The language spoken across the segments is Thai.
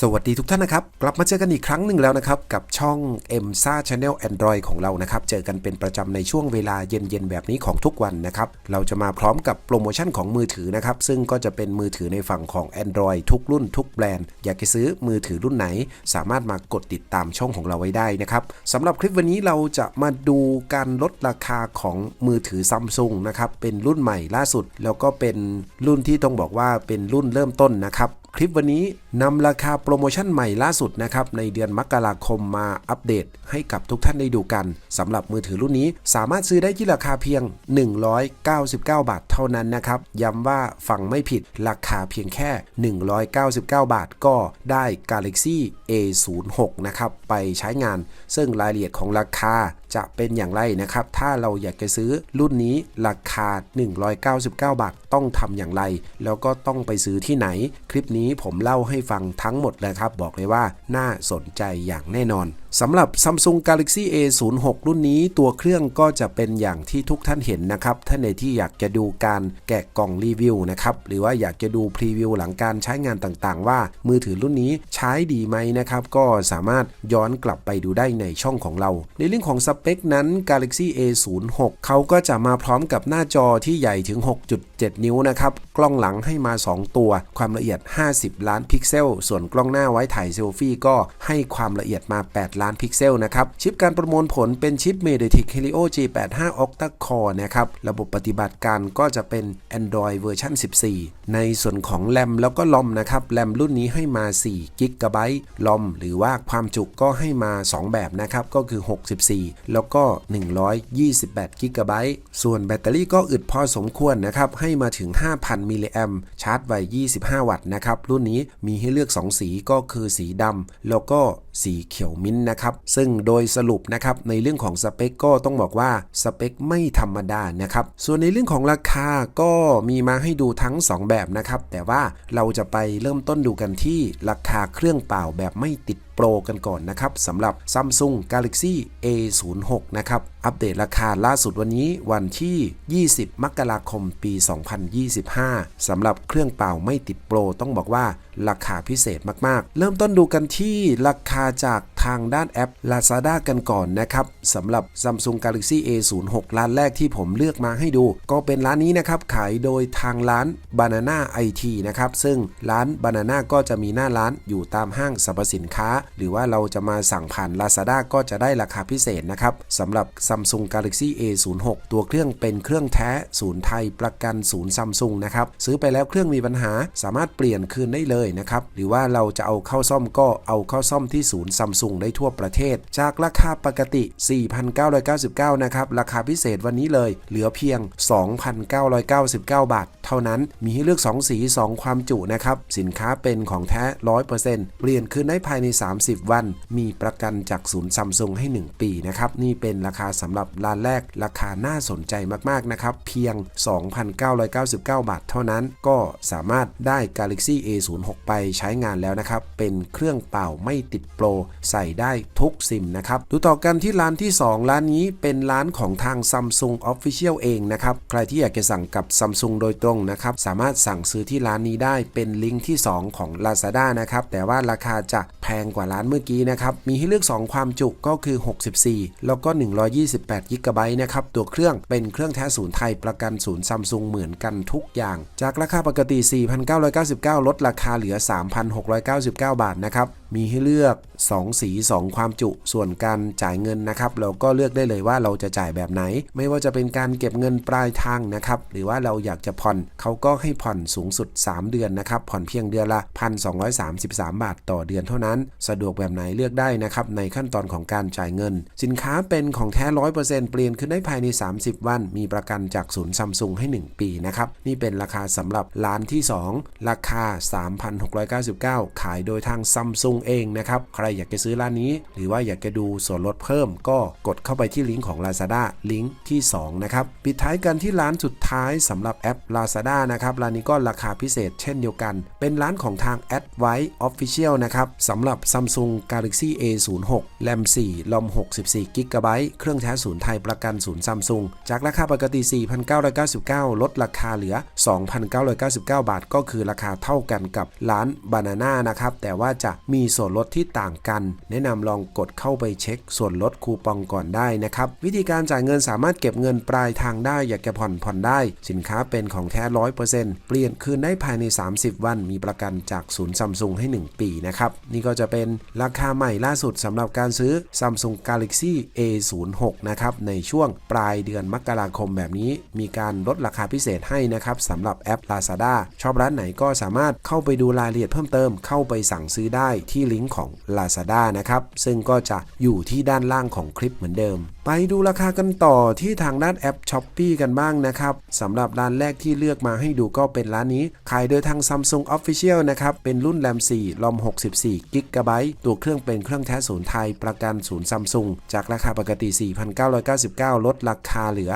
สวัสดีทุกท่านนะครับ กลับมาเจอกันอีกครั้งหนึ่งแล้วนะครับ กับช่อง m s a Channel Android ของเรานะครับ เจอกันเป็นประจำในช่วงเวลาเย็นๆ แบบนี้ของทุกวันนะครับ เราจะมาพร้อมกับโปรโมชั่นของมือถือนะครับ ซึ่งก็จะเป็นมือถือในฝั่งของ Android ทุกรุ่นทุกแบรนด์ อยากจะซื้อมือถือรุ่นไหน สามารถมากดติดตามช่องของเราไว้ได้นะครับสำหรับคลิปวันนี้เราจะมาดูการลดราคาของมือถือซัมซุงนะครับเป็นรุ่นใหม่ล่าสุด แล้วก็เป็นรุ่นที่ต้องบอกว่าเป็นรุ่นเริ่มต้นนะครับ คลิปวันนี้นำราคาโปรโมชั่นใหม่ล่าสุดนะครับในเดือนมกราคมมาอัปเดตให้กับทุกท่านได้ดูกันสำหรับมือถือรุ่นนี้สามารถซื้อได้ที่ราคาเพียง 199 บาทเท่านั้นนะครับย้ำว่าฟังไม่ผิดราคาเพียงแค่ 199 บาทก็ได้ Galaxy A06 นะครับไปใช้งาน ซึ่งรายละเอียดของราคาจะเป็นอย่างไรนะครับ ถ้าเราอยากจะซื้อรุ่นนี้ราคา 199 บาท ต้องทำอย่างไร แล้วก็ต้องไปซื้อที่ไหน คลิปนี้ผมเล่าให้ฟังทั้งหมดเลยครับ บอกเลยว่าน่าสนใจอย่างแน่นอน สำหรับ Samsung Galaxy A06 รุ่นนี้ตัวเครื่องก็จะเป็นอย่างที่ทุกท่านเห็นนะครับท่านในที่อยากจะดูการแกะกล่องรีวิวนะครับหรือว่าอยากจะดูพรีวิวหลังการใช้งานต่างๆ ว่ามือถือรุ่นนี้ใช้ดีไหมนะครับก็สามารถย้อนกลับไปดูได้ในช่องของเรา ในเรื่องของสเปคนั้น Galaxy A06 เขาก็จะมาพร้อมกับหน้าจอที่ใหญ่ถึง 6.7 นิ้วนะครับกล้องหลังให้มา 2 ตัว ความละเอียด 50 ล้านพิกเซล ส่วนกล้องหน้าไว้ถ่ายเซลฟี่ก็ให้ความละเอียดมา 8 ล้านพิกเซลนะครับชิปการประมวลผลเป็นชิป MediaTek Helio G85 Octa Core นะครับระบบปฏิบัติการก็จะเป็น Android เวอร์ชัน14 ในส่วนของแรมแล้วก็ลอมนะครับแรมรุ่นนี้ให้มา4 g b ลอมหรือว่าความจุก็ให้มา 2 แบบนะครับก็คือ 64 แล้วก็ 128 g b ส่วนแบตเตอรี่ก็อึดพอสมควรนะครับให้มาถึง 5,000 มิลลิแอมชาร์จไว25 วัตต์นะครับรุ่นนี้มีให้เลือก 2 สีก็คือสีดำแล้วก็สีเขียวมิ้นท์นะครับ ซึ่งโดยสรุปนะครับในเรื่องของสเปคก็ต้องบอกว่าสเปคไม่ธรรมดานะครับ ส่วนในเรื่องของราคาก็มีมาให้ดูทั้ง 2 แบบนะครับ แต่ว่าเราจะไปเริ่มต้นดูกันที่ราคาเครื่องเปล่าแบบไม่ติด โปรกันก่อนนะครับสำหรับ Samsung Galaxy A06 นะครับ อัปเดตราคาล่าสุดวันนี้วันที่ 20 มกราคมปี 2025 สำหรับเครื่องเป่าไม่ติดโปรต้องบอกว่าราคาพิเศษมากๆ เริ่มต้นดูกันที่ราคาจากทางด้านแอป Lazada กันก่อนนะครับสำหรับ Samsung Galaxy A06 ร้านแรกที่ผมเลือกมาให้ดู ก็เป็นร้านนี้นะครับ ขายโดยทางร้าน Banana IT นะครับ ซึ่งร้าน Banana ก็จะมีหน้าร้านอยู่ตามห้างสรรพสินค้าหรือว่าเราจะมาสั่งผ่าน Lazada ก็จะได้ราคาพิเศษนะครับสำหรับ Samsung Galaxy A06 ตัวเครื่องเป็นเครื่องแท้ศูนย์ไทยประกันศูนย์ซัมซุงนะครับซื้อไปแล้วเครื่องมีปัญหาสามารถเปลี่ยนคืนได้เลยนะครับหรือว่าเราจะเอาเข้าซ่อมก็เอาเข้าซ่อมที่ศูนย์ซัมซุงได้ทั่วประเทศ จากราคาปกติ 4,999 นะครับราคาพิเศษวันนี้เลย เหลือเพียง 2,999 บาท เท่านั้นมีให้เลือก 2 สี 2 ความจุนะครับสินค้าเป็นของแท้ 100%เปลี่ยนคืนได้ภายใน 30วัน มีประกันจากศูนย์ซัมซุงให้ 1 ปีนะครับ นี่เป็นราคาสำหรับร้านแรก ราคาน่าสนใจมาก ๆ นะครับ เพียง 2,999 บาทเท่านั้น ก็สามารถได้ Galaxy A06 ไปใช้งานแล้วนะครับ เป็นเครื่องเป่าไม่ติดโปร ใส่ได้ทุกซิมนะครับ ดูต่อกันที่ร้านที่ 2 ร้านนี้เป็นร้านของทาง Samsung Official เองนะครับ ใครที่อยากจะสั่งกับ Samsung โดยตรงนะครับ สามารถสั่งซื้อที่ร้านนี้ได้ เป็นลิงก์ที่ 2 ของ Lazada นะครับ แต่ว่าราคาจะแพงกว่าร้านเมื่อกี้นะครับ มีให้เลือก 2 ความจุก็คือ 64 แล้วก็ 128 g b นะครับ ตัวเครื่องเป็นเครื่องแท้ศูนย์ไทยประกันศูนย์ซัมซุงเหมือนกันทุกอย่าง จากราคาปกติ 4,999 ลดราคาเหลือ 3,699 บาทนะครับมีให้เลือก 2 สี 2 ความจุส่วนการจ่ายเงินนะครับ เราก็เลือกได้เลยว่าเราจะจ่ายแบบไหน ไม่ว่าจะเป็นการเก็บเงินปลายทางนะครับ หรือว่าเราอยากจะผ่อนเขาก็ให้ผ่อนสูงสุด 3 เดือนนะครับ ผ่อนเพียงเดือนละ 1,233 บาทต่อเดือนเท่านั้น สะดวกแบบไหนเลือกได้นะครับในขั้นตอนของการจ่ายเงิน สินค้าเป็นของแท้ 100%เปลี่ยนขึ้นได้ภายใน 30 วัน มีประกันจากศูนย์ซัมซุงให้ 1 ปีนะครับนี่เป็นราคาสำหรับร้านที่ 2 ราคา 3,699 ขายโดยทางซัมซุง Samsung เองนะครับ ใครอยากจะซื้อร้านนี้ หรือว่าอยากจะดูส่วนลดเพิ่ม ก็กดเข้าไปที่ลิงก์ของ Lazada ลิงก์ที่ 2 นะครับ ปิดท้ายกันที่ร้านสุดท้ายสำหรับแอป Lazada นะครับ ร้านนี้ก็ราคาพิเศษเช่นเดียวกัน เป็นร้านของทาง a d v i c e Official นะครับสำหรับ Samsung Galaxy A06 RAM 4 ROM 64 g b เครื่องแท้ศูนย์ไทยประกันศูนย์ Samsung จากราคาปกติ 4,999 ลดราคาเหลือ 2,999 บาท ก็คือราคาเท่ากันกับร้าน Banana นะครับ แต่ว่าจะมีีส่วนลดที่ต่างกัน แนะนำลองกดเข้าไปเช็ค ส่วนลดคูปองก่อนได้นะครับ วิธีการจ่ายเงินสามารถเก็บเงินปลายทางได้ อยากจะผ่อนผ่อนได้ สินค้าเป็นของแท้100%เปอร์เซ็นต์เปลี่ยนคืนได้ภายใน 30 วัน มีประกันจากศูนย์ Samsung ให้ 1 ปีนะครับ นี่ก็จะเป็นราคาใหม่ล่าสุดสำหรับการซื้อ Samsung Galaxy A06 นะครับ ในช่วงปลายเดือนมกราคมแบบนี้ มีการลดราคาพิเศษให้นะครับสำหรับแอป Lazada ชอบร้านไหนก็สามารถเข้าไปดูรายละเอียดเพิ่มเติมเข้าไปสั่งซื้อได้ที่ที่ลิงก์ของ Lazada นะครับ ซึ่งก็จะอยู่ที่ด้านล่างของคลิปเหมือนเดิม ไปดูราคากันต่อที่ทางด้านแอป s h o p e e กันบ้างนะครับสำหรับร้านแรกที่เลือกมาให้ดูก็เป็นร้านนี้ ขายโดยทาง Samsung Official นะครับ เป็นรุ่น RAM 4 ROM 64 g b ตัวเครื่องเป็นเครื่องแท้ศูนย์ไทยประกันศูนย์ Samsung จากราคาปกติ 4,999 ลดราคาเหลือ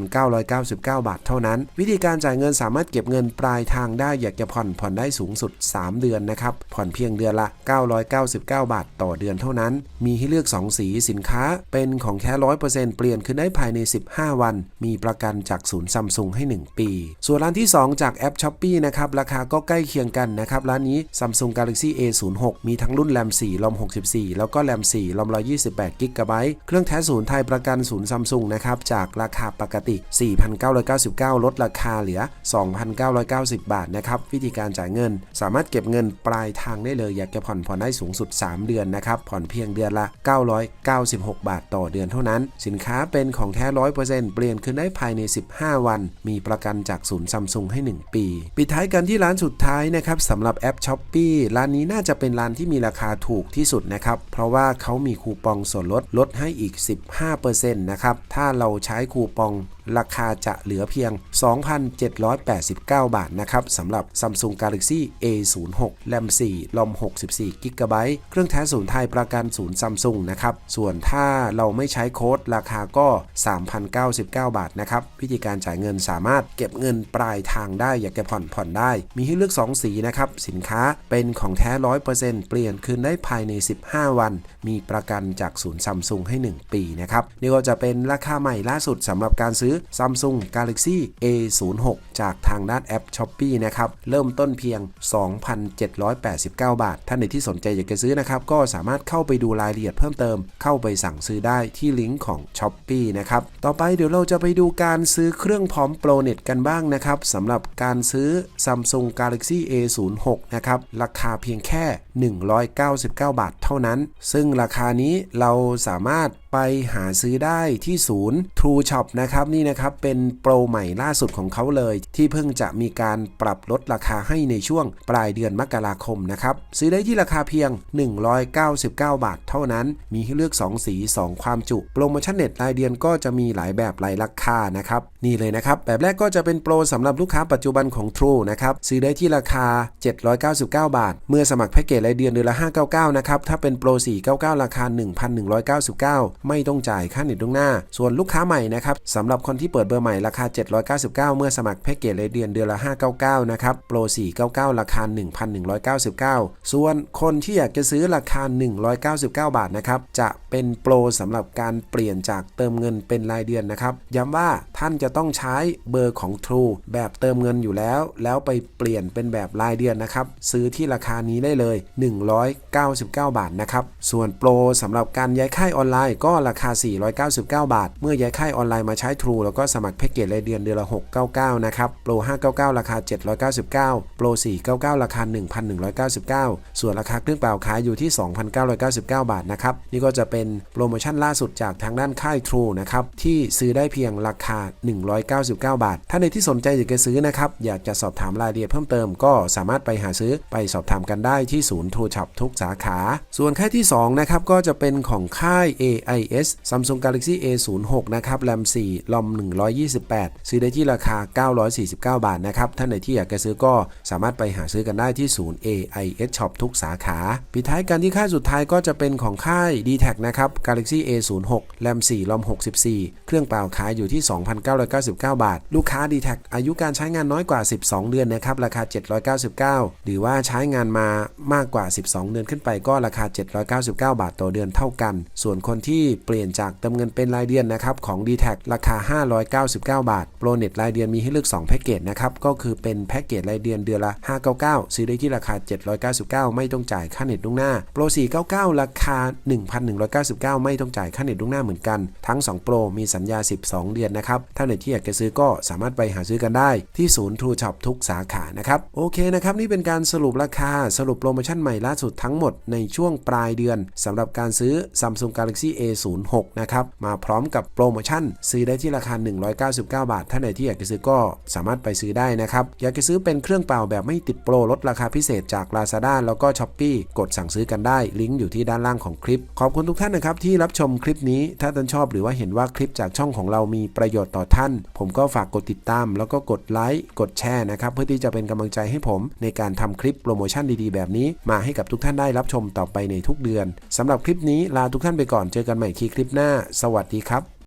2,999 บาทเท่านั้น วิธีการจ่ายเงินสามารถเก็บเงินปลายทางได้อยากจะผ่อนผ่อนได้สูงสุด 3 เดือนนะครับ ผ่อนเพียงเดือนละ 999 บาทต่อเดือนเท่านั้น มีให้เลือก 2 สีสินค้าเป็นของแท้100%เปอร์เซ็นต์เปลี่ยนขึ้นได้ภายใน 15 วัน มีประกันจากศูนย์ซัมซุงให้ 1 ปี ส่วนร้านที่ 2 จากแอป s h o p e e นะครับ ราคาก็ใกล้เคียงกันนะครับ ร้านนี้ Samsung Galaxy A06 มีทั้งรุ่น RAM 4 ROM 64 แล้วก็ RAM 4 ROM 128 g b เครื่องแท้ศูนย์ไทยประกันศูนย์ซัมซุงนะครับจากราคาปกติ 4,999 ลดราคาเหลือ 2,990 บาทนะครับวิธีการจ่ายเงิน สามารถเก็บเงินปลายทางได้เลยอยากจะผ่อนผ่อนได้สูงสุด 3 เดือนนะครับผ่อนเพียงเดือนละ 996 บาทต่อเดือนเท่านั้น สินค้าเป็นของแท้ร้อยเปอร์เซ็นต์เปลี่ยนคืนได้ภายใน 15 วัน มีประกันจากศูนย์ซัมซุงให้ 1 ปี ปิดท้ายกันที่ร้านสุดท้ายนะครับสำหรับแอปช้อปปี้ร้านนี้น่าจะเป็นร้านที่มีราคาถูกที่สุดนะครับเพราะว่าเขามีคูปองส่วนลดลดให้อีก 15%นะครับถ้าเราใช้คูปอง ราคาจะเหลือเพียง 2,789 บาทนะครับสำหรับ Samsung Galaxy A06 RAM 4 ROM 64 g b เครื่องแท้ศูนย์ไทยประกันศูนย์ Samsung นะครับ ส่วนถ้าเราไม่ใช้โค้ดราคาก็ 3,099 บาทนะครับ วิธีการจ่ายเงินสามารถเก็บเงินปลายทางได้อยากจะผ่อนผ่อนได้ มีให้เลือก 2 สีนะครับ สินค้าเป็นของแท้ 100%เปลี่ยนคืนได้ภายใน 15 วัน มีประกันจากศูนย์ Samsung ให้ 1 ปีนะครับ นี่ก็จะเป็นราคาใหม่ล่าสุดสำหรับการซื้อ Samsung Galaxy A06 จากทางด้านแอป s h o p e e นะครับ เริ่มต้นเพียง 2,789 บาท ท่านใดที่สนใจอยากจะซื้อนะครับ ก็สามารถเข้าไปดูรายละเอียดเพิ่มเติม เข้าไปสั่งซื้อได้ที่ลิงก์ของ s h o p e e นะครับ ต่อไปเดี๋ยวเราจะไปดูการซื้อเครื่องพร้อมโปรเน็ตกันบ้างนะครับสำหรับการซื้อ Samsung Galaxy A06 นะครับ ราคาเพียงแค่ 199 บาทเท่านั้น ซึ่งราคานี้เราสามารถไปหาซื้อได้ที่ศูนย์ True Shop นะครับนี่นะครับเป็นโปรใหม่ล่าสุดของเขาเลย ที่เพิ่งจะมีการปรับลดราคาให้ในช่วงปลายเดือนมกราคมนะครับซื้อได้ที่ราคาเพียง 199 บาท เท่านั้น มีให้เลือก 2 สี 2 ความจุโปรโมชั่นเน็ตรายเดือนก็จะมีหลายแบบหลายราคานะครับนี่เลยนะครับ แบบแรกก็จะเป็นโปรสำหรับลูกค้าปัจจุบันของ True นะครับซื้อได้ที่ราคา 799 บาท เมื่อสมัครแพ็กเกจรายเดือนเดือนละ 599 นะครับถ้าเป็นโปร 499 ราคา 1,199 ไม่ต้องจ่ายค่าเน็ตล่วงหน้า ส่วนลูกค้าใหม่นะครับสำหรับคนที่เปิดเบอร์ใหม่ราคา 799 เมื่อสมัครแพ็กเกจรายเดือนเดือนละ 599 นะครับ โปร 499 ราคา 1,199 ส่วนคนที่อยากจะซื้อราคา 199 บาทนะครับ จะเป็นโปรสำหรับการเปลี่ยนจากเติมเงินเป็นรายเดือนนะครับ ย้ำว่าท่านจะต้องใช้เบอร์ของ True แบบเติมเงินอยู่แล้ว แล้วไปเปลี่ยนเป็นแบบรายเดือนนะครับ ซื้อที่ราคานี้ได้เลย 199 บาทนะครับ ส่วนโปรสำหรับการย้ายค่ายออนไลน์ก็ราคา 499 บาท เมื่อย้ายค่ายออนไลน์มาใช้ True แล้วก็สมัครแพ็กเกจรายเดือนเดือนละ 699 นะครับ โปร 599 ราคา 799 โปร 499 ราคา 1,199 ส่วนราคาเครื่องเปล่าขายอยู่ที่ 2,999 บาทนะครับ นี่ก็จะเป็นโปรโมชั่นล่าสุดจากทางด้านค่าย True นะครับ ที่ซื้อได้เพียงราคา 199 บาท ถ้าในที่สนใจอยากจะซื้อนะครับ อยากจะสอบถามรายละเอียดเพิ่มเติม ก็สามารถไปหาซื้อไปสอบถามกันได้ที่ศูนย์ True Shop ทุกสาขา ส่วนค่ายที่ 2 นะครับ ก็จะเป็นของค่าย AIS Samsung Galaxy A06 นะครับแรม4ลอม128 ซื้อได้ที่ราคา 949 บาทนะครับ ท่านไหนที่อยากจะซื้อก็สามารถไปหาซื้อกันได้ที่ศูนย์ AIS Shop ทุกสาขาปิดท้ายกันที่ค่ายสุดท้ายก็จะเป็นของค่าย d t แทนะครับ Galaxy A06 แรม4ลอม64 เครื่องเปล่าขายอยู่ที่ 2,999 บาท ลูกค้า d t แทอายุการใช้งานน้อยกว่า 12 เดือนนะครับ ราคา 799 หรือว่าใช้งานมามากกว่า 12 เดือนขึ้นไปก็ราคา 799 บาทต่อเดือนเท่ากัน ส่วนคนที่เปลี่ยนจากเติมเงินเป็นรายเดือนนะครับของ d t แทราคา599 บาท โปรเน็ตรายเดือนมีให้เลือก 2 แพ็กเกจนะครับ ก็คือเป็นแพ็กเกจรายเดือนเดือนละ 599 ซื้อได้ที่ราคา 799 ไม่ต้องจ่ายค่าเน็ตล่วงหน้า โปร 499 ราคา 1,199 ไม่ต้องจ่ายค่าเน็ตล่วงหน้าเหมือนกัน ทั้ง 2 โปร มีสัญญา 12 เดือนนะครับ ถ้าไหนที่อยากจะซื้อก็สามารถไปหาซื้อกันได้ ที่ศูนย์ True Shop ทุกสาขา นะครับ โอเคนะครับ นี่เป็นการสรุปราคา สรุปโปรโมชั่นใหม่ล่าสุดทั้งหมดในช่วงปลายเดือนสำหรับการซื้อ Samsung Galaxy A06 นะครับ มาพร้อมกับโปรโมชั่นซื้อได้ที่ราคา199 บาท ท่านไหนที่อยากจะซื้อก็สามารถไปซื้อได้นะครับ อยากจะซื้อเป็นเครื่องเปล่าแบบไม่ติดโปรลดราคาพิเศษจาก Lazada แล้วก็ Shopee กดสั่งซื้อกันได้ ลิงก์อยู่ที่ด้านล่างของคลิป ขอบคุณทุกท่านนะครับที่รับชมคลิปนี้ ถ้าท่านชอบหรือว่าเห็นว่าคลิปจากช่องของเรามีประโยชน์ต่อท่าน ผมก็ฝากกดติดตาม แล้วก็กดไลค์กดแชร์นะครับเพื่อที่จะเป็นกำลังใจให้ผม ในการทำคลิปโปรโมชั่นดีๆ แบบนี้ มาให้กับทุกท่านได้รับชมต่อไปในทุกเดือนสำหรับคลิปนี้ลาทุกท่านไปก่อนเจอกันใหม่ทีคลิปหน้า สวัสดีครับ